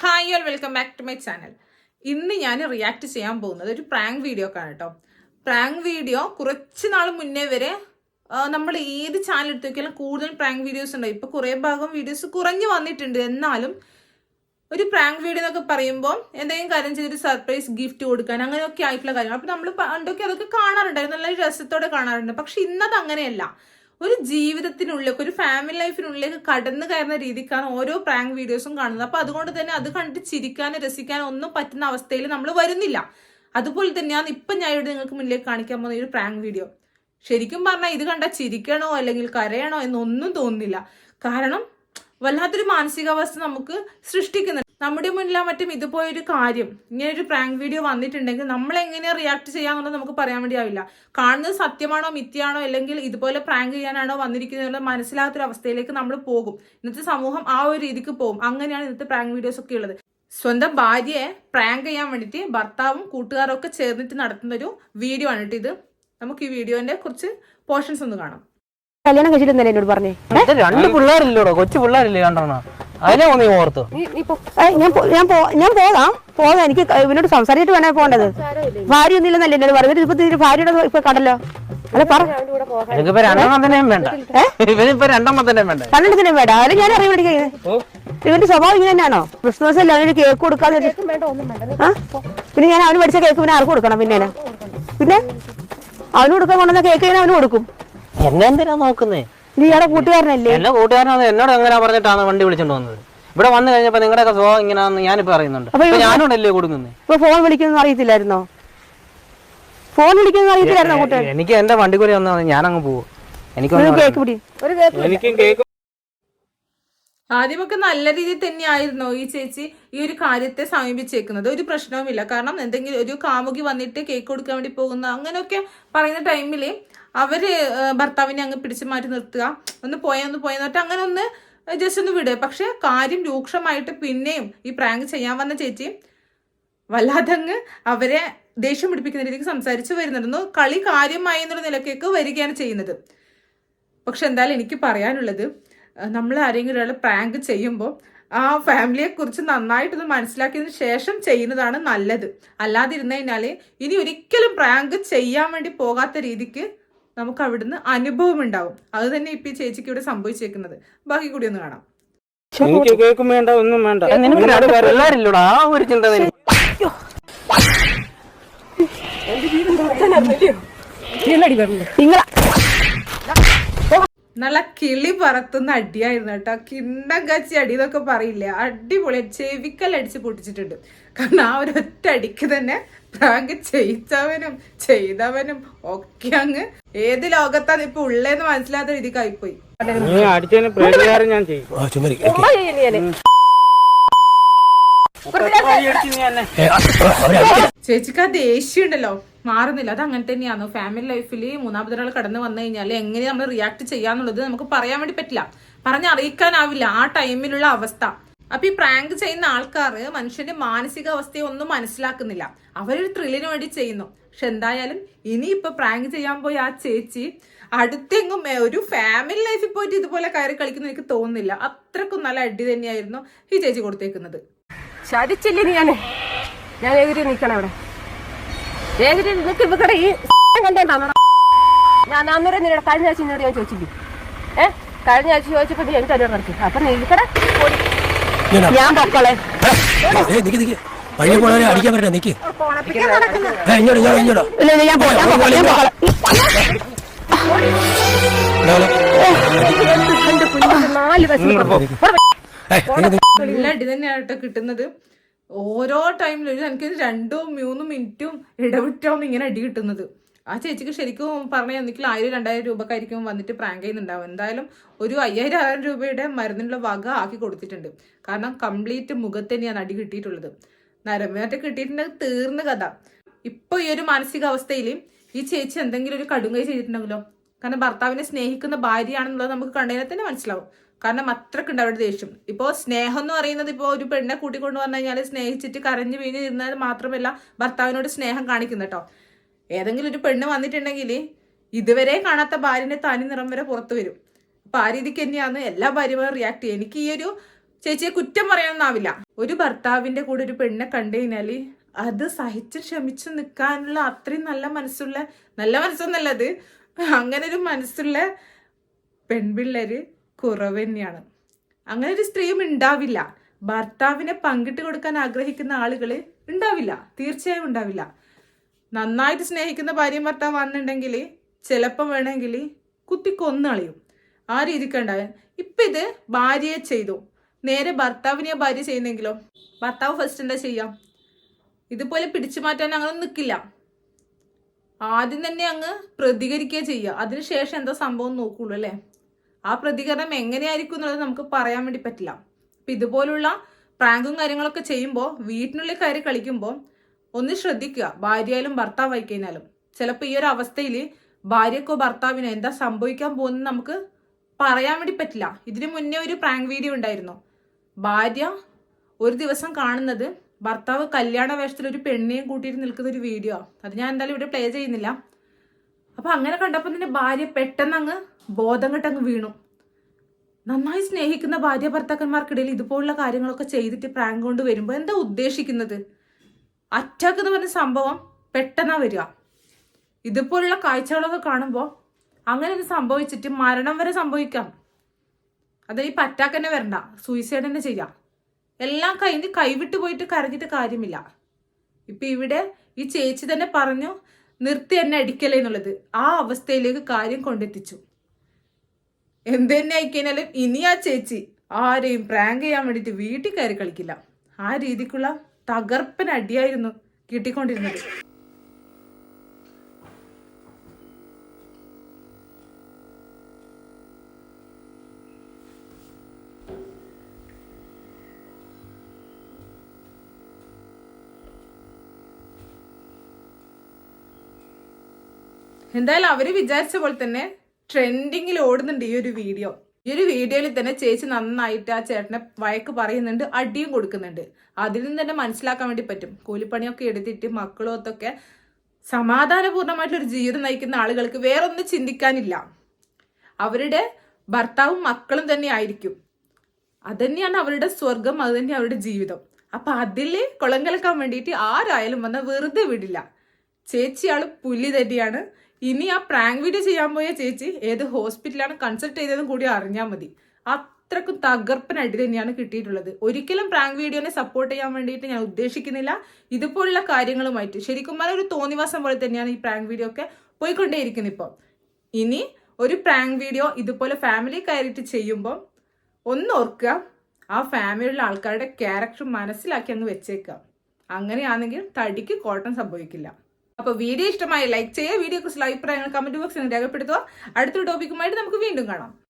Hi all welcome back to my channel ഇന്ന് ഞാൻ react ചെയ്യാൻ പോകുന്നത് ഒരു പ്രാങ്ക് വീഡിയോ ആണ് കേട്ടോ. പ്രാങ്ക് വീഡിയോ കുറച്ച് നാൾ മുന്നേ വരെ നമ്മൾ ഏത് ചാനൽ എടുത്ത് നോക്കിയാലും കൂടുതൽ പ്രാങ്ക് വീഡിയോസ് ഉണ്ട് ഇപ്പൊ കുറേ ഭാഗം വീഡിയോസ് കുറഞ്ഞു വന്നിട്ടുണ്ട്. എന്നാലും ഒരു പ്രാങ്ക് വീഡിയോ എന്നൊക്കെ പറയുമ്പോൾ എന്തെങ്കിലും കാര്യം ചെയ്തൊരു സർപ്രൈസ് ഗിഫ്റ്റ് കൊടുക്കാൻ അങ്ങനെയൊക്കെ ആയിട്ടുള്ള കാര്യങ്ങൾ. അപ്പോൾ നമ്മൾ പണ്ടൊക്കെ അതൊക്കെ കാണാറുണ്ടായിരുന്നു. നല്ല രസത്തോടെ കാണാറുണ്ട്. പക്ഷെ ഇന്നത് അങ്ങനെയല്ല. ഒരു ജീവിതത്തിനുള്ളിലേക്ക് ഒരു ഫാമിലി ലൈഫിനുള്ളിലേക്ക് കടന്നു കയറുന്ന രീതിക്കാണ് ഓരോ പ്രാങ്ക് വീഡിയോസും കാണുന്നത്. അപ്പൊ അതുകൊണ്ട് തന്നെ അത് കണ്ടിട്ട് ചിരിക്കാനും രസിക്കാനും ഒന്നും പറ്റുന്ന അവസ്ഥയിൽ നമ്മൾ വരുന്നില്ല. അതുപോലെ തന്നെയാണ് ഇപ്പൊ ഞാൻ ഇവിടെ നിങ്ങൾക്ക് മുന്നിലേക്ക് കാണിക്കാൻ പോകുന്ന ഒരു പ്രാങ്ക് വീഡിയോ ശരിക്കും പറഞ്ഞാൽ ഇത് കണ്ടാൽ ചിരിക്കണോ അല്ലെങ്കിൽ കരയണോ എന്നൊന്നും തോന്നുന്നില്ല. കാരണം വല്ലാത്തൊരു മാനസികാവസ്ഥ നമുക്ക് സൃഷ്ടിക്കുന്നുണ്ട്. നമ്മുടെ മുന്നിലാ മറ്റും ഇതുപോയൊരു കാര്യം. ഇങ്ങനെ ഒരു പ്രാങ്ക് വീഡിയോ വന്നിട്ടുണ്ടെങ്കിൽ നമ്മൾ എങ്ങനെ റിയാക്ട് ചെയ്യാന്നുള്ളത് നമുക്ക് പറയാൻ വേണ്ടി ആവില്ല. കാണുന്നത് സത്യമാണോ മിഥ്യയാണോ അല്ലെങ്കിൽ ഇതുപോലെ പ്രാങ്ക് ചെയ്യാനാണോ വന്നിരിക്കുന്നത് മനസ്സിലാത്തൊരു അവസ്ഥയിലേക്ക് നമ്മൾ പോകും. ഇന്നത്തെ സമൂഹം ആ ഒരു രീതിക്ക് പോകും. അങ്ങനെയാണ് ഇന്നത്തെ പ്രാങ്ക് വീഡിയോസ് ഒക്കെ ഉള്ളത്. സ്വന്തം ഭാര്യയെ പ്രാങ്ക് ചെയ്യാൻ വേണ്ടിയിട്ട് ഭർത്താവും കൂട്ടുകാരും ഒക്കെ ചേർന്നിട്ട് നടത്തുന്ന ഒരു വീഡിയോ ആണ് കേട്ടോ ഇത്. നമുക്ക് ഈ വീഡിയോന്റെ കുറച്ച് പോർഷൻസ് ഒന്ന് കാണാം. കല്യാണം കഴിച്ചിട്ടുണ്ടല്ലേ എന്നോട് പറഞ്ഞേ? രണ്ട് പിള്ളേരില്ലോടോ? കൊച്ചു പിള്ളേരില്ലേ രണ്ടെണ്ണം അതിനെ ഒന്ന് നീ ഓർത്തു. ഞാൻ ഞാൻ ഞാൻ പോകാം. പോകാം എനിക്ക് ഇവനോട് സംസാരിച്ചിട്ട് വേണേ പോകേണ്ടത്. ഭാര്യ ഒന്നുമില്ലെന്നല്ലേ എന്നോട് പറഞ്ഞത്? ഇപ്പൊ തിരി ഭാര്യയുടെ ഇപ്പൊ കണ്ടല്ലോ അല്ല പറ. എനിക്കിപ്പോ രണ്ടെണ്ണം തന്നെയും വേണ്ട. ഇവനിപ്പോ രണ്ടെണ്ണം തന്നെയും വേണ്ട. രണ്ടെണ്ണത്തിനെയും വേണ്ട. അതിന് ഞാൻ അറിയാൻ വേണ്ടി ഇവന്റെ സ്വഭാവം ഇങ്ങനെ തന്നെയാണോ? ക്രിസ്മസ് അല്ല അവന് കേക്ക് കൊടുക്കാന്ന് ആ? പിന്നെ ഞാൻ അവന് പഠിച്ച കേക്ക് പിന്നെ ആർക്ക് കൊടുക്കണം പിന്നെ പിന്നെ? അവന് കൊടുക്കാൻ കൊണ്ടുവന്ന കേക്ക് ഞാൻ അവന് കൊടുക്കും. എന്നെന്തിനാ നോക്കുന്നേ? നീ ഇയാളെ കൂട്ടുകാരനല്ലേ? എന്റെ കൂട്ടുകാരനാണ് എന്നോട് എങ്ങനെ പറഞ്ഞിട്ടാണ് വണ്ടി വിളിച്ചോണ്ട് വന്നത്? ഇവിടെ വന്നു കഴിഞ്ഞപ്പോ നിങ്ങളുടെയൊക്കെ സ്വഭാവം ഇങ്ങനെയാണെന്ന് ഞാനിപ്പോ അറിയുന്നുണ്ട്. അപ്പൊ ഞാനോടല്ലേ കൊടുക്കുന്നത് ഇപ്പൊ ഫോൺ വിളിക്കുന്ന അറിയത്തില്ലായിരുന്നോ? ഫോൺ വിളിക്കുന്ന അറിയത്തില്ലായിരുന്നോ കൂട്ടുകാരൻ? എനിക്ക് എന്റെ വണ്ടിക്കൂലി വന്നാൽ ഞാനങ്ങ് പോവും. എനിക്ക് കേക്ക് പിടി ഒരു കേക്ക് എനിക്കും കേക്ക് ആദ്യമൊക്കെ നല്ല രീതിയിൽ തന്നെയായിരുന്നു ഈ ചേച്ചി ഈ ഒരു കാര്യത്തെ സമീപിച്ചേക്കുന്നത്. ഒരു പ്രശ്നവുമില്ല. കാരണം എന്തെങ്കിലും ഒരു കാമുകി വന്നിട്ട് കേക്ക് കൊടുക്കാൻ വേണ്ടി പോകുന്ന അങ്ങനെയൊക്കെ പറയുന്ന ടൈമിൽ അവർ ഭർത്താവിനെ അങ്ങ് പിടിച്ചു മാറ്റി നിർത്തുക. ഒന്ന് പോയ പോയെന്ന് പറഞ്ഞിട്ട് അങ്ങനെ ഒന്ന് ജസ്റ്റ് ഒന്ന് വിടുക പക്ഷെ കാര്യം രൂക്ഷമായിട്ട് പിന്നെയും ഈ പ്രാങ്ക് ചെയ്യാൻ വന്ന ചേച്ചി വല്ലാതെ അങ്ങ് അവരെ ദേഷ്യം പിടിപ്പിക്കുന്ന രീതിക്ക് സംസാരിച്ച് വരുന്നുണ്ടെന്നു കളി കാര്യമായി എന്നുള്ള നിലക്കേക്ക് വരികയാണ് ചെയ്യുന്നത്. പക്ഷെ എന്തായാലും എനിക്ക് പറയാനുള്ളത് നമ്മൾ ആരെങ്കിലും ഒരാൾ പ്രാങ്ക് ചെയ്യുമ്പോൾ ആ ഫാമിലിയെ കുറിച്ച് നന്നായിട്ടൊന്ന് മനസ്സിലാക്കിയതിന് ശേഷം ചെയ്യുന്നതാണ് നല്ലത്. അല്ലാതിരുന്നു കഴിഞ്ഞാൽ ഇനി ഒരിക്കലും പ്രാങ്ക് ചെയ്യാൻ വേണ്ടി പോകാത്ത രീതിക്ക് നമുക്ക് അവിടുന്ന് അനുഭവം ഉണ്ടാവും അത് തന്നെ ഇപ്പൊ ഈ ചേച്ചിക്ക് ഇവിടെ സംഭവിച്ചേക്കുന്നത്. ബാക്കി കൂടി ഒന്ന് കാണാം. എനിക്ക് കേക്കും വേണ്ട ഒന്നും വേണ്ട. ആ ഒരു ചിന്ത നല്ല കിളി പറത്തുന്ന അടിയായിരുന്നു കേട്ടോ. കിണ്ണം കച്ചി അടി എന്നൊക്കെ പറയില്ലേ? അടിപൊളി. ചെവിക്കൽ അടിച്ച് പൊട്ടിച്ചിട്ടുണ്ട്. കാരണം ആ ഒരു ഒറ്റ അടിക്ക് തന്നെ പ്രാങ്ക് ചെയ്യിച്ചവനും ചെയ്തവനും ഒക്കെ അങ്ങ് ഏത് ലോകത്താണ് ഇപ്പൊ ഉള്ളേന്ന് മനസ്സിലാത്ത രീതിക്കായിപ്പോയി. ചേച്ചിക്ക് ആ ദേഷ്യം ഉണ്ടല്ലോ. മാറുന്നില്ല. അത് അങ്ങനെ തന്നെയാണ് ഫാമിലി ലൈഫിൽ മൂന്നാമതൊരാൾ കടന്നു വന്നു കഴിഞ്ഞാൽ എങ്ങനെ നമ്മൾ റിയാക്ട് ചെയ്യാന്നുള്ളത് നമുക്ക് പറയാൻ വേണ്ടി പറ്റില്ല. പറഞ്ഞറിയിക്കാനാവില്ല. ആ ടൈമിലുള്ള അവസ്ഥ. അപ്പൊ ഈ പ്രാങ്ക് ചെയ്യുന്ന ആൾക്കാർ മനുഷ്യന്റെ മാനസികാവസ്ഥയെ ഒന്നും മനസ്സിലാക്കുന്നില്ല. അവരൊരു ത്രില്ലിന് വേണ്ടി ചെയ്യുന്നു. പക്ഷെ എന്തായാലും ഇനി ഇപ്പൊ പ്രാങ്ക് ചെയ്യാൻ പോയി ആ ചേച്ചി അടുത്തെങ്ങും ഒരു ഫാമിലി ലൈഫിൽ പോയിട്ട് ഇതുപോലെ കയറി കളിക്കുന്ന എനിക്ക് തോന്നുന്നില്ല. അത്രക്കും നല്ല അടി തന്നെയായിരുന്നു ഈ ചേച്ചി കൊടുത്തേക്കുന്നത്. ചതിച്ചില്ലേ ഞാൻ ഞാൻ എതിരി നിൽക്കണം അവിടെ എതിരി നിനക്ക് ഇവിടെ ഈ ഞാൻ അന്നേരം കഴിഞ്ഞ ആഴ്ച നിന്നോട് ഞാൻ ചോദിച്ചില്ലേ? ഏഹ് കഴിഞ്ഞ ആഴ്ച ചോദിച്ചപ്പോ നീ എനിക്ക് നടത്തി അപ്പൊ നീ ഇവിടെ ഞാൻ പോണവരെ അടിക്കാൻ പറ്റേ നിക്ക്. ഇങ്ങോട്ട് ഇങ്ങോട്ട് ഇങ്ങോട്ട്. നല്ല അടി തന്നെയാണ് കിട്ടുന്നത്. ഓരോ ടൈമിലും എനിക്ക് രണ്ടും മൂന്നും മിനിറ്റും ഇടവിട്ടാവും ഇങ്ങനെ അടി കിട്ടുന്നത്. ആ ചേച്ചിക്ക് ശരിക്കും പറഞ്ഞു ഒന്നിക്കിൽ ആയിരം രണ്ടായിരം രൂപക്കായിരിക്കും വന്നിട്ട് പ്രാങ്ക് ചെയ്യുന്നുണ്ടാവും എന്തായാലും ഒരു അയ്യായിരം ആയിരം രൂപയുടെ മരുന്നിനുള്ള വക ആക്കി കൊടുത്തിട്ടുണ്ട്. കാരണം കംപ്ലീറ്റ് മുഖത്ത് തന്നെയാണ് അടി കിട്ടിയിട്ടുള്ളത്. നരമേറ്റ കിട്ടിയിട്ടുണ്ടെങ്കിൽ തീർന്ന കഥ. ഇപ്പൊ ഈ ഒരു മാനസികാവസ്ഥയിൽ ഈ ചേച്ചി എന്തെങ്കിലും ഒരു കടുങ്കൈ ചെയ്തിട്ടുണ്ടെങ്കിലോ? കാരണം ഭർത്താവിനെ സ്നേഹിക്കുന്ന ഭാര്യയാണെന്നുള്ളത് നമുക്ക് കണ്ടതിനെ തന്നെ മനസ്സിലാവും. കാരണം അത്രക്കുണ്ട് അവരുടെ ദേഷ്യം. ഇപ്പോൾ സ്നേഹം എന്ന് പറയുന്നത് ഇപ്പോൾ ഒരു പെണ്ണെ കൂട്ടിക്കൊണ്ട് വന്നു കഴിഞ്ഞാൽ സ്നേഹിച്ചിട്ട് കരഞ്ഞു വീഞ്ഞ് ഇരുന്നാൽ മാത്രമല്ല ഭർത്താവിനോട് സ്നേഹം കാണിക്കുന്നു കേട്ടോ ഏതെങ്കിലും ഒരു പെണ്ണ് വന്നിട്ടുണ്ടെങ്കിൽ ഇതുവരെ കാണാത്ത ഭാര്യന്റെ തനി നിറം വരെ പുറത്തു വരും. അപ്പൊ ആ രീതിക്ക് തന്നെയാണ് എല്ലാ ഭാര്യമാരും റിയാക്ട് ചെയ്യുക. എനിക്ക് ഈ ഒരു ചേച്ചിയെ കുറ്റം പറയാനൊന്നാവില്ല. ഒരു ഭർത്താവിന്റെ കൂടെ ഒരു പെണ്ണെ കണ്ടു കഴിഞ്ഞാൽ അത് സഹിച്ച് ക്ഷമിച്ച് നിൽക്കാനുള്ള അത്രയും നല്ല മനസ്സുള്ള നല്ല മനസ്സൊന്നല്ലത് അങ്ങനെ ഒരു മനസ്സുള്ള പെൺപിള്ളേര് കുറവ് തന്നെയാണ്. അങ്ങനെ ഒരു സ്ത്രീയും ഉണ്ടാവില്ല. ഭർത്താവിനെ പങ്കിട്ട് കൊടുക്കാൻ ആഗ്രഹിക്കുന്ന ആളുകൾ ഉണ്ടാവില്ല. തീർച്ചയായും ഉണ്ടാവില്ല. നന്നായിട്ട് സ്നേഹിക്കുന്ന ഭാര്യയും വന്നിട്ടുണ്ടെങ്കിൽ ചിലപ്പം വേണമെങ്കിൽ കുത്തി കൊന്നളിയും. ആ രീതിക്ക് ഇപ്പം ഇത് ഭാര്യയെ ചെയ്തു. നേരെ ഭർത്താവിനെ ഭാര്യ ചെയ്യുന്നെങ്കിലോ? ഭർത്താവ് ഫസ്റ്റ് എന്താ ചെയ്യാം? ഇതുപോലെ പിടിച്ചു മാറ്റാൻ അങ്ങനെ നിൽക്കില്ല ആദ്യം തന്നെ അങ്ങ് പ്രതികരിക്കുക ചെയ്യുക. അതിനുശേഷം എന്താ സംഭവം നോക്കുള്ളൂ അല്ലേ? ആ പ്രതികരണം എങ്ങനെയായിരിക്കും എന്നുള്ളത് നമുക്ക് പറയാൻ വേണ്ടി പറ്റില്ല. അപ്പം ഇതുപോലുള്ള പ്രാങ്കും കാര്യങ്ങളൊക്കെ ചെയ്യുമ്പോൾ വീട്ടിനുള്ളിൽ കയറി കളിക്കുമ്പോൾ ഒന്ന് ശ്രദ്ധിക്കുക. ഭാര്യയായാലും ഭർത്താവായി കഴിഞ്ഞാലും ചിലപ്പോൾ ഈ ഒരു അവസ്ഥയിൽ ഭാര്യക്കോ ഭർത്താവിനോ എന്താ സംഭവിക്കാൻ പോകുന്നത് നമുക്ക് പറയാൻ വേണ്ടി പറ്റില്ല. ഇതിനു മുന്നേ ഒരു പ്രാങ്ക് വീഡിയോ ഉണ്ടായിരുന്നു. ഭാര്യ ഒരു ദിവസം കാണുന്നത് ഭർത്താവ് കല്യാണ വേഷത്തിൽ ഒരു പെണ്ണിനെയും കൂട്ടിയിട്ട് നിൽക്കുന്ന ഒരു വീഡിയോ അത് ഞാൻ എന്തായാലും ഇവിടെ പ്ലേ ചെയ്യുന്നില്ല. അപ്പൊ അങ്ങനെ കണ്ടപ്പോൾ തന്നെ ഭാര്യ പെട്ടെന്ന് അങ്ങ് ബോധം കെട്ടങ്ങ് വീണു. നന്നായി സ്നേഹിക്കുന്ന ഭാര്യ ഭർത്താക്കന്മാർക്കിടയിൽ ഇതുപോലുള്ള കാര്യങ്ങളൊക്കെ ചെയ്തിട്ട് പ്രാങ്ക് കൊണ്ട് വരുമ്പോൾ എന്താ ഉദ്ദേശിക്കുന്നത്? അറ്റാക്ക് എന്ന് പറഞ്ഞ സംഭവം പെട്ടെന്നാ വരിക. ഇതുപോലുള്ള കാഴ്ചകളൊക്കെ കാണുമ്പോൾ അങ്ങനെ ഒന്ന് സംഭവിച്ചിട്ട് മരണം വരെ സംഭവിക്കാം. അത് ഈ പറ്റാക്ക് തന്നെ വരണ്ട സൂയിസൈഡ് തന്നെ ചെയ്യാം. എല്ലാം കഴിഞ്ഞ് കൈവിട്ട് പോയിട്ട് കരഞ്ഞിട്ട് കാര്യമില്ല. ഇപ്പൊ ഇവിടെ ഈ ചേച്ചി തന്നെ പറഞ്ഞു നിർത്തി എന്നെ അടിക്കലേ എന്നുള്ളത്. ആ അവസ്ഥയിലേക്ക് കാര്യം കൊണ്ടെത്തിച്ചു. എന്ത് തന്നെ ആയിക്കഴിഞ്ഞാലും ഇനി ആ ചേച്ചി ആരെയും പ്രാങ്ക് ചെയ്യാൻ വേണ്ടിയിട്ട് വീട്ടിൽ കയറി കളിക്കില്ല. ആ രീതിക്കുള്ള തകർപ്പൻ അടിയായിരുന്നു കിട്ടിക്കൊണ്ടിരുന്നത്. എന്തായാലും അവർ വിചാരിച്ച പോലെ തന്നെ ട്രെൻഡിങ്ങിൽ ഓടുന്നുണ്ട് ഈ ഒരു വീഡിയോ ഈ ഒരു വീഡിയോയിൽ തന്നെ ചേച്ചി നന്നായിട്ട് ആ ചേട്ടനെ വഴക്ക് പറയുന്നുണ്ട് അടിയും കൊടുക്കുന്നുണ്ട്. അതിൽ നിന്ന് തന്നെ മനസ്സിലാക്കാൻ വേണ്ടി പറ്റും. കൂലിപ്പണിയൊക്കെ എടുത്തിട്ട് മക്കളൊത്തൊക്കെ സമാധാനപൂർണമായിട്ടൊരു ജീവിതം നയിക്കുന്ന ആളുകൾക്ക് വേറൊന്നും ചിന്തിക്കാനില്ല. അവരുടെ ഭർത്താവും മക്കളും തന്നെ ആയിരിക്കും. അതന്നെയാണ് അവരുടെ സ്വർഗം അത് തന്നെ അവരുടെ ജീവിതം. അപ്പൊ അതിൽ കുളം കലക്കാൻ വേണ്ടിയിട്ട് ആരായാലും വന്ന വെറുതെ വിടില്ല. ചേച്ചിയാൾ പുലി തന്നെയാണ്. ഇനി ആ പ്രാങ്ക് വീഡിയോ ചെയ്യാൻ പോയ ചേച്ചി ഏത് ഹോസ്പിറ്റലാണ് കൺസൾട്ട് ചെയ്തതെന്നും കൂടി അറിഞ്ഞാൽ മതി. അത്രക്കും തകർപ്പനായിട്ട് തന്നെയാണ് കിട്ടിയിട്ടുള്ളത്. ഒരിക്കലും പ്രാങ്ക് വീഡിയോനെ സപ്പോർട്ട് ചെയ്യാൻ വേണ്ടിയിട്ട് ഞാൻ ഉദ്ദേശിക്കുന്നില്ല. ഇതുപോലുള്ള കാര്യങ്ങളുമായിട്ട്. ശരിക്കും പറഞ്ഞാൽ ഒരു തോന്നിവാസം പോലെ തന്നെയാണ് ഈ പ്രാങ്ക് വീഡിയോ ഒക്കെ പോയിക്കൊണ്ടേയിരിക്കുന്നത് ഇപ്പോൾ ഇനി ഒരു പ്രാങ്ക് വീഡിയോ ഇതുപോലെ ഫാമിലി കയറിയിട്ട് ചെയ്യുമ്പോൾ ഒന്ന് ഓർക്കുക. ആ ഫാമിലിയിലുള്ള ആൾക്കാരുടെ ക്യാരക്ടർ മനസ്സിലാക്കി അങ്ങ് വെച്ചേക്കാം അങ്ങനെയാണെങ്കിൽ തടിക്ക് കോട്ടം സംഭവിക്കില്ല. അപ്പൊ വീഡിയോ ഇഷ്ടമായി ലൈക്ക് ചെയ്യുക. വീഡിയോ കുറിച്ചുള്ള അഭിപ്രായങ്ങൾ കമന്റ് ബോക്സിൽ രേഖപ്പെടുത്തുക. അടുത്തൊരു ടോപ്പിക്കുമായിട്ട് നമുക്ക് വീണ്ടും കാണാം.